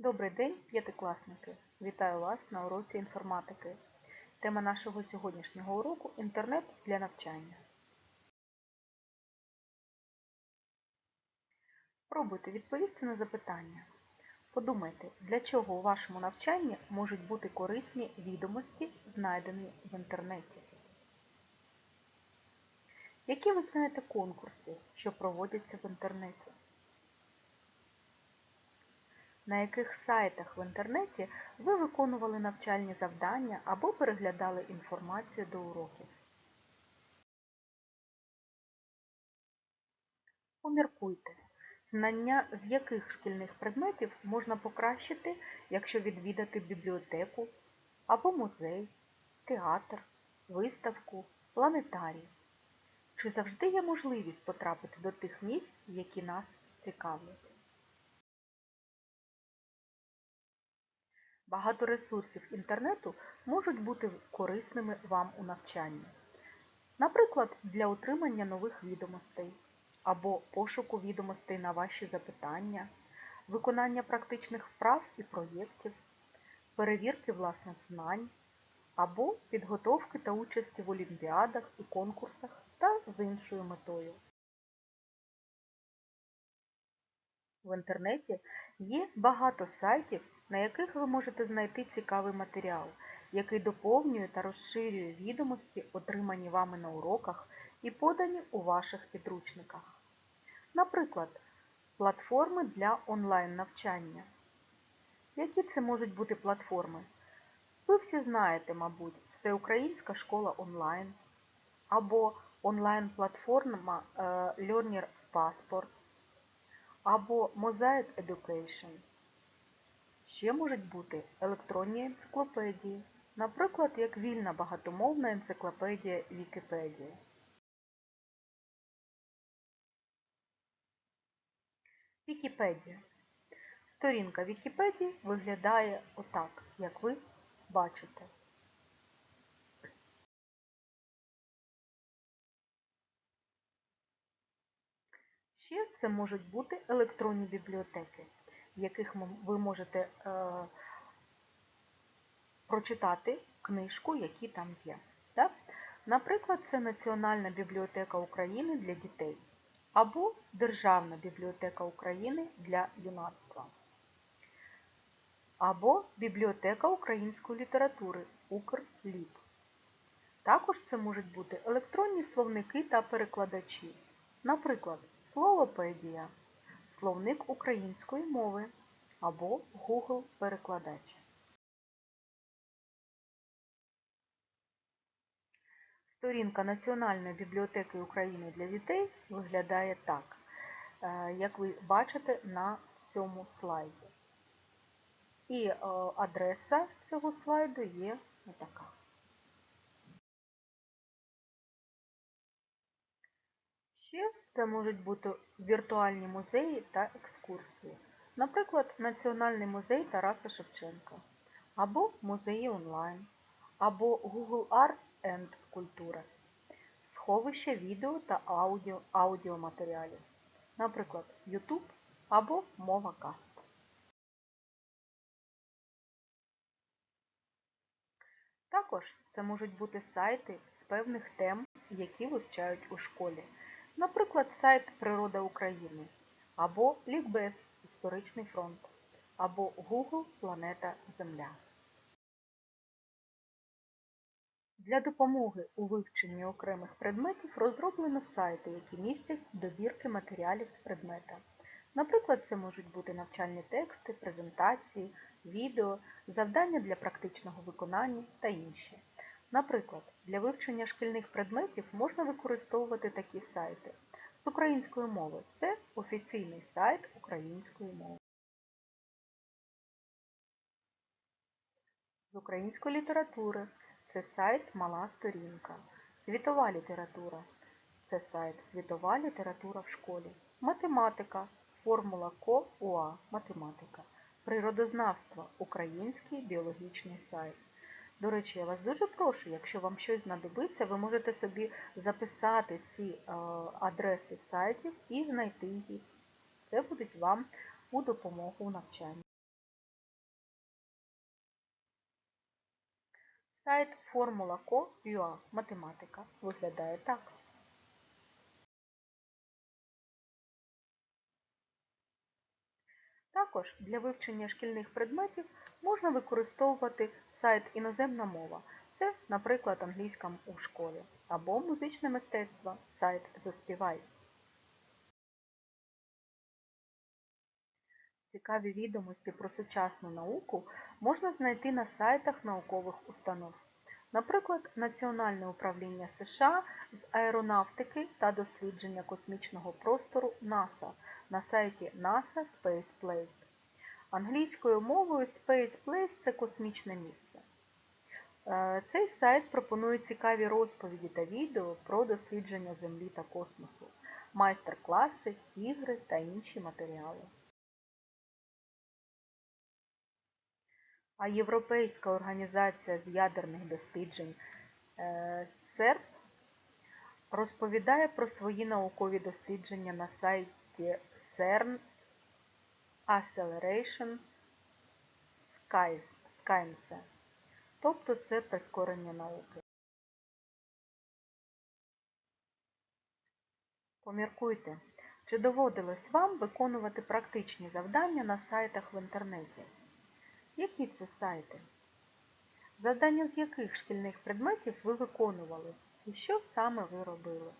Добрий день, п'ятикласники! Вітаю вас на уроці інформатики. Тема нашого сьогоднішнього уроку інтернет для навчання. Спробуйте відповісти на запитання. Подумайте, для чого у вашому навчанні можуть бути корисні відомості, знайдені в інтернеті. Які ви знаєте конкурси, що проводяться в інтернеті? На яких сайтах в інтернеті ви виконували навчальні завдання або переглядали інформацію до уроків. Поміркуйте, знання з яких шкільних предметів можна покращити, якщо відвідати бібліотеку або музей, театр, виставку, планетарій. Чи завжди є можливість потрапити до тих місць, які нас цікавлять? Багато ресурсів інтернету можуть бути корисними вам у навчанні. Наприклад, для отримання нових відомостей або пошуку відомостей на ваші запитання, виконання практичних вправ і проєктів, перевірки власних знань або підготовки та участі в олімпіадах і конкурсах та з іншою метою. В інтернеті є багато сайтів, на яких ви можете знайти цікавий матеріал, який доповнює та розширює відомості, отримані вами на уроках і подані у ваших підручниках. Наприклад, платформи для онлайн-навчання. Які це можуть бути платформи? Ви всі знаєте, мабуть, Всеукраїнська школа онлайн або онлайн-платформа е, Learner Passport або Mosaic Education. Ще можуть бути електронні енциклопедії, наприклад, як вільна багатомовна енциклопедія Вікіпедія. Вікіпедія. Сторінка Вікіпедії виглядає отак, як ви бачите. Ще це можуть бути електронні бібліотеки, в яких ви можете е, прочитати книжку, які там є. Так? Наприклад, це Національна бібліотека України для дітей або Державна бібліотека України для юнацтва, або Бібліотека української літератури Укрліт. Також це можуть бути електронні словники та перекладачі. Наприклад, Словопедія, словник української мови або Google-перекладач. Сторінка Національної бібліотеки України для дітей виглядає так, е, як ви бачите на цьому слайді. І е, адреса цього слайду є така. Ще це можуть бути віртуальні музеї та екскурсії. Наприклад, Національний музей Тараса Шевченка, або музеї онлайн, або Google Arts and Культура, сховище відео та аудіо, аудіоматеріалів, наприклад, YouTube або Мова Каст. Також це можуть бути сайти з певних тем, які вивчають у школі. Наприклад, сайт Природа України, або Лікбез Історичний фронт, або Google Планета Земля. Для допомоги у вивченні окремих предметів розроблено сайти, які містять добірки матеріалів з предмета. Наприклад, це можуть бути навчальні тексти, презентації, відео, завдання для практичного виконання та інші. Наприклад, для вивчення шкільних предметів можна використовувати такі сайти. З української мови це офіційний сайт української мови. З української літератури це сайт Мала сторінка. Світова література це сайт Світова література в школі. Математика. Формула КО УА. Математика. Природознавство український біологічний сайт. До речі, я вас дуже прошу, якщо вам щось знадобиться, ви можете собі записати ці е, адреси сайтів і знайти їх. Це будуть вам у допомогу в навчанні. Сайт Formula.co.ua Математика виглядає так. Також для вивчення шкільних предметів можна використовувати сайт Іноземна мова. Це, наприклад, англійська у школі, або музичне мистецтво, сайт Заспівай. Цікаві відомості про сучасну науку можна знайти на сайтах наукових установ. Наприклад, Національне управління США з аеронавтики та дослідження космічного простору НАСА на сайті NASA Space Place. Англійською мовою Space Place це космічне місце. Е, цей сайт пропонує цікаві розповіді та відео про дослідження Землі та космосу, майстер-класи, ігри та інші матеріали. А Європейська організація з ядерних досліджень СЕРП розповідає про свої наукові дослідження на сайті CERN Acceleration Science, тобто це прискорення науки. Поміркуйте, чи доводилось вам виконувати практичні завдання на сайтах в інтернеті? Які це сайти? Завдання з яких шкільних предметів ви виконували і що саме ви робили?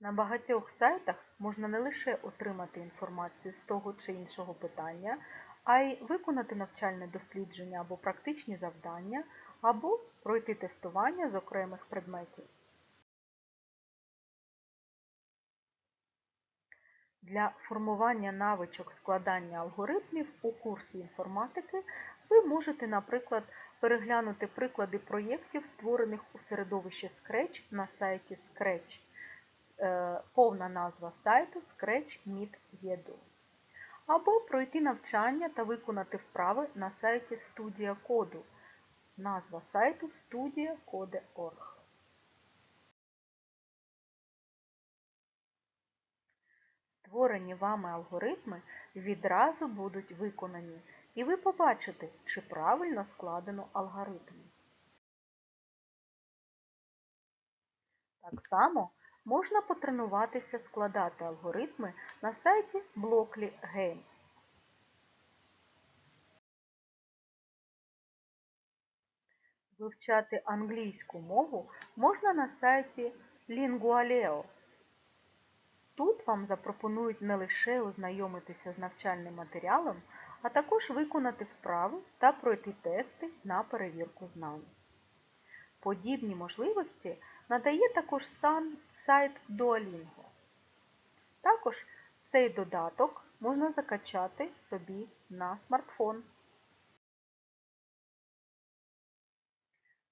На багатьох сайтах можна не лише отримати інформацію з того чи іншого питання, а й виконати навчальне дослідження або практичні завдання, або пройти тестування з окремих предметів. Для формування навичок складання алгоритмів у курсі інформатики ви можете, наприклад, переглянути приклади проєктів, створених у середовищі Scratch на сайті Scratch. Е, повна назва сайту Scratch Meet Edu. Або пройти навчання та виконати вправи на сайті Студія коду. Назва сайту studiacode.org. Створені вами алгоритми відразу будуть виконані, і ви побачите, чи правильно складено алгоритм. Так само можна потренуватися складати алгоритми на сайті Blockly Games. Вивчати англійську мову можна на сайті Lingualeo. Тут вам запропонують не лише ознайомитися з навчальним матеріалом, а також виконати вправи та пройти тести на перевірку знань. Подібні можливості надає також сам сайт Duolingo. Також цей додаток можна закачати собі на смартфон.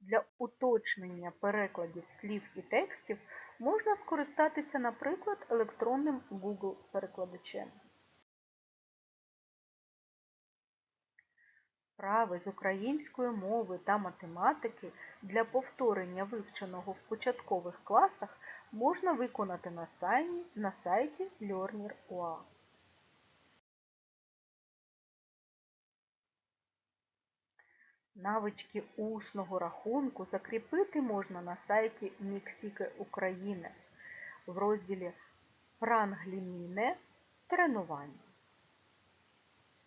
Для уточнення перекладів слів і текстів можна скористатися, наприклад, електронним Google-перекладачем. Вправи з української мови та математики для повторення вивченого в початкових класах можна виконати на сайті Learner.ua. Навички усного рахунку закріпити можна на сайті Міксіки України в розділі Прангліміне тренування.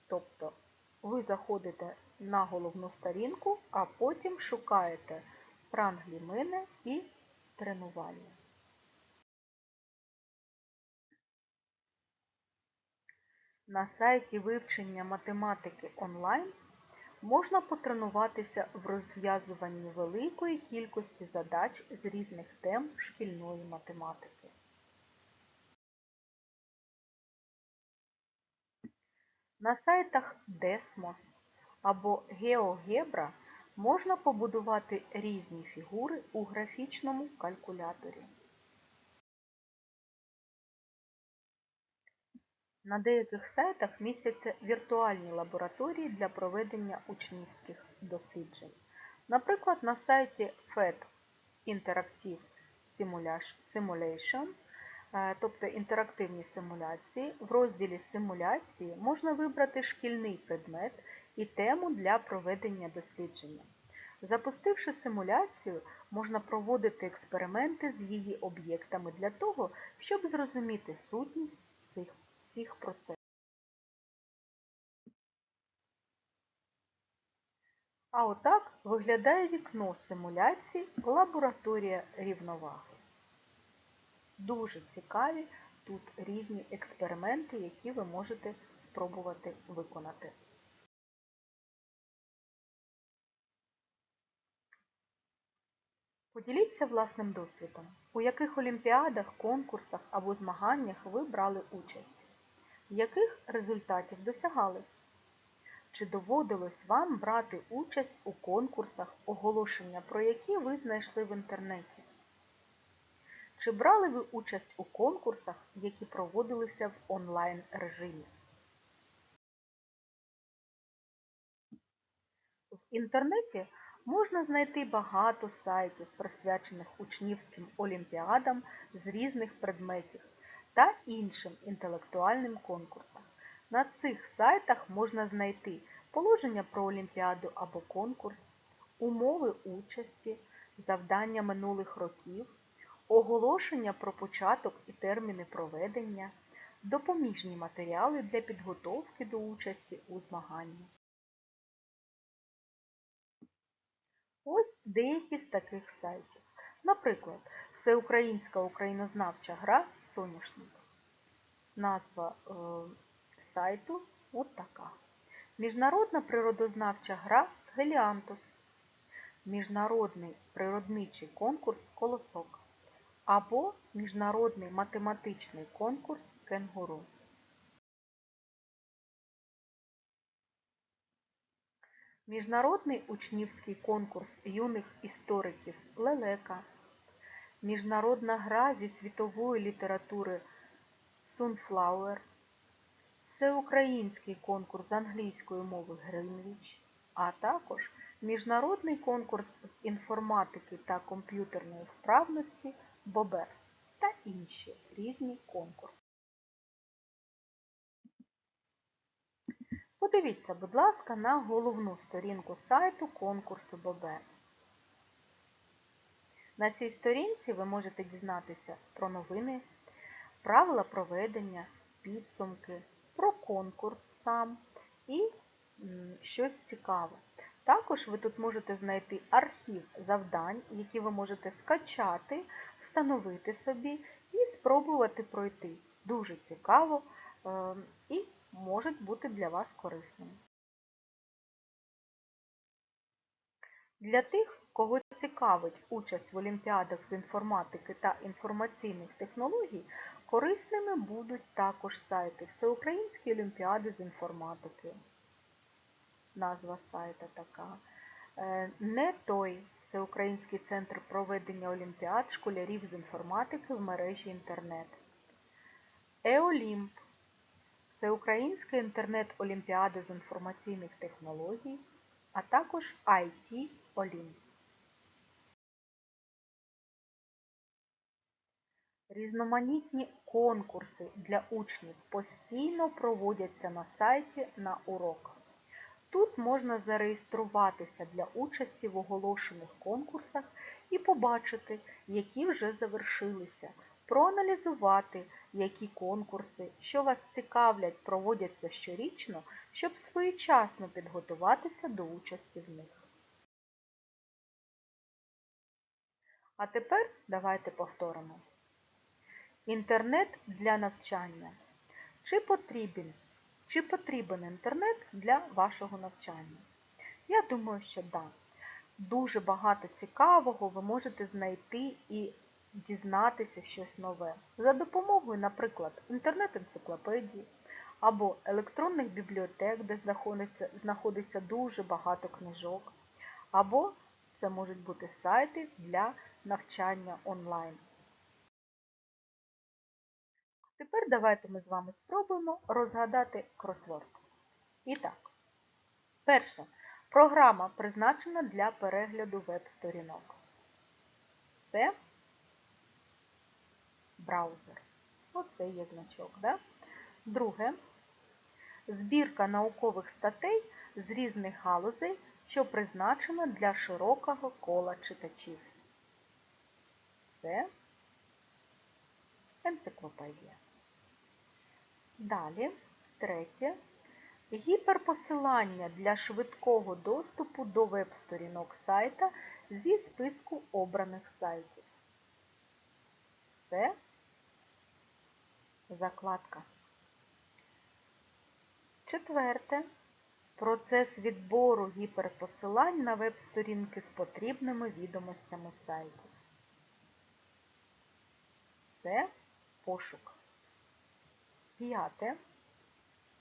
Тобто ви заходите на головну сторінку, а потім шукаєте пранглімини і тренування. На сайті вивчення математики онлайн можна потренуватися в розв'язуванні великої кількості задач з різних тем шкільної математики. На сайтах Desmos або GeoGebra можна побудувати різні фігури у графічному калькуляторі. На деяких сайтах містяться віртуальні лабораторії для проведення учнівських досліджень. Наприклад, на сайті FED Interactive Simulation, е, тобто інтерактивні симуляції, в розділі Симуляції можна вибрати шкільний предмет і тему для проведення дослідження. Запустивши симуляцію, можна проводити експерименти з її об'єктами для того, щоб зрозуміти сутність цих всіх процесів. А отак виглядає вікно симуляції лабораторія рівноваги. Дуже цікаві тут різні експерименти, які ви можете спробувати виконати. Поділіться власним досвідом, у яких олімпіадах, конкурсах або змаганнях ви брали участь, яких результатів досягали. Чи доводилось вам брати участь у конкурсах, оголошення про які ви знайшли в інтернеті? Чи брали ви участь у конкурсах, які проводилися в онлайн режимі? В інтернеті можна знайти багато сайтів, присвячених учнівським олімпіадам з різних предметів та іншим інтелектуальним конкурсам. На цих сайтах можна знайти положення про олімпіаду або конкурс, умови участі, завдання минулих років, оголошення про початок і терміни проведення, допоміжні матеріали для підготовки до участі у змаганні. Ось деякі з таких сайтів. Наприклад, Всеукраїнська українознавча гра Соняшник. Назва е, сайту от така. Міжнародна природознавча гра Геліантус. Міжнародний природничий конкурс Колосок. Або Міжнародний математичний конкурс Кенгуру. Міжнародний учнівський конкурс юних істориків Лелека. Міжнародна гра зі світової літератури Sunflower. Всеукраїнський конкурс англійської мови Гринвіч, а також Міжнародний конкурс з інформатики та комп'ютерної вправності Бобер та інші різні конкурси. Подивіться, будь ласка, на головну сторінку сайту конкурсу Бобер. На цій сторінці ви можете дізнатися про новини, правила проведення, підсумки, про конкурс сам і щось цікаве. Також ви тут можете знайти архів завдань, які ви можете скачати, встановити собі і спробувати пройти. Дуже цікаво ем, і можуть бути для вас корисними. Для тих, кого цікавить участь в олімпіадах з інформатики та інформаційних технологій, корисними будуть також сайти Всеукраїнські олімпіади з інформатики. Назва сайта така. Е, Не той Всеукраїнський центр проведення олімпіад школярів з інформатики в мережі інтернет. Еолімп Всеукраїнська інтернет-олімпіада з інформаційних технологій, а також IT Олімп. Різноманітні конкурси для учнів постійно проводяться на сайті на урок. Тут можна зареєструватися для участі в оголошених конкурсах і побачити, які вже завершилися, проаналізувати, які конкурси, що вас цікавлять, проводяться щорічно, щоб своєчасно підготуватися до участі в них. А тепер давайте повторимо. Інтернет для навчання. Чи потрібен, чи потрібен інтернет для вашого навчання? Я думаю, що так. Да. Дуже багато цікавого ви можете знайти і дізнатися щось нове за допомогою, наприклад, інтернет-енциклопедії або електронних бібліотек, де знаходиться, знаходиться дуже багато книжок, або це можуть бути сайти для навчання онлайн. Тепер давайте ми з вами спробуємо розгадати кросворд. І так, перше. Програма призначена для перегляду веб-сторінок. Це браузер. Оце є значок. Да? Друге. збірка наукових статей з різних галузей, що призначена для широкого кола читачів. Це енциклопедія. Далі, третє. Гіперпосилання для швидкого доступу до веб-сторінок сайта зі списку обраних сайтів. Це закладка. Четверте. Процес відбору гіперпосилань на веб-сторінки з потрібними відомостями сайтів. Це пошук. П'яте.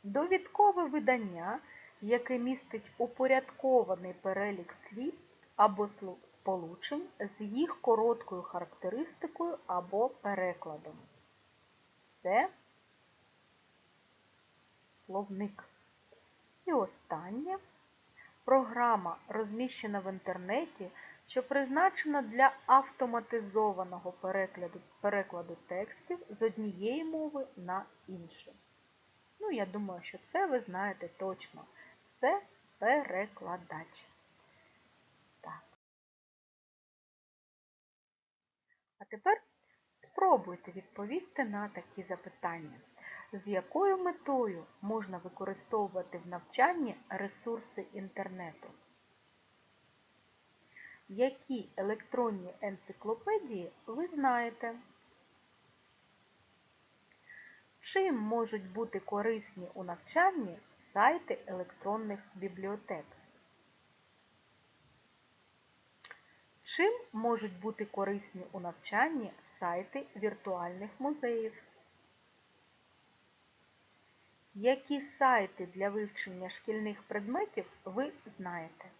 Довідкове видання, яке містить упорядкований перелік слів або сполучень з їх короткою характеристикою або перекладом. Це словник. І останнє програма, розміщена в інтернеті, що призначена для автоматизованого перекладу, перекладу текстів з однієї мови на іншу. Ну, я думаю, що це ви знаєте точно. Це перекладач. Так. А тепер спробуйте відповісти на такі запитання. З якою метою можна використовувати в навчанні ресурси інтернету? Які електронні енциклопедії ви знаєте? Чим можуть бути корисні у навчанні сайти електронних бібліотек? Чим можуть бути корисні у навчанні сайти віртуальних музеїв? Які сайти для вивчення шкільних предметів ви знаєте?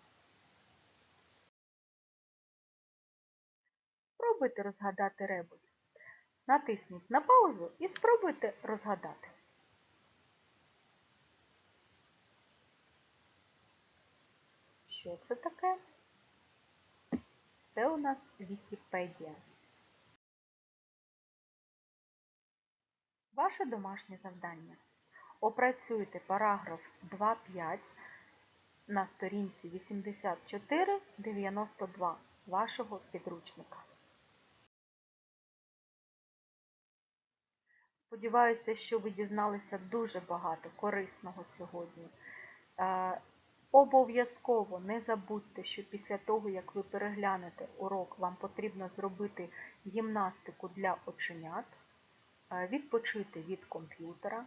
Спробуйте розгадати ребус. Натисніть на паузу і спробуйте розгадати. Що це таке? Це у нас Вікіпедія. Ваше домашнє завдання. Опрацюйте параграф 2.5 на сторінці 84-92 вашого підручника. Сподіваюся, що ви дізналися дуже багато корисного сьогодні. Е, обов'язково не забудьте, що після того, як ви переглянете урок, вам потрібно зробити гімнастику для оченят, е, відпочити від комп'ютера,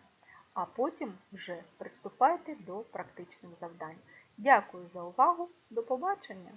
а потім вже приступайте до практичних завдань. Дякую за увагу. До побачення!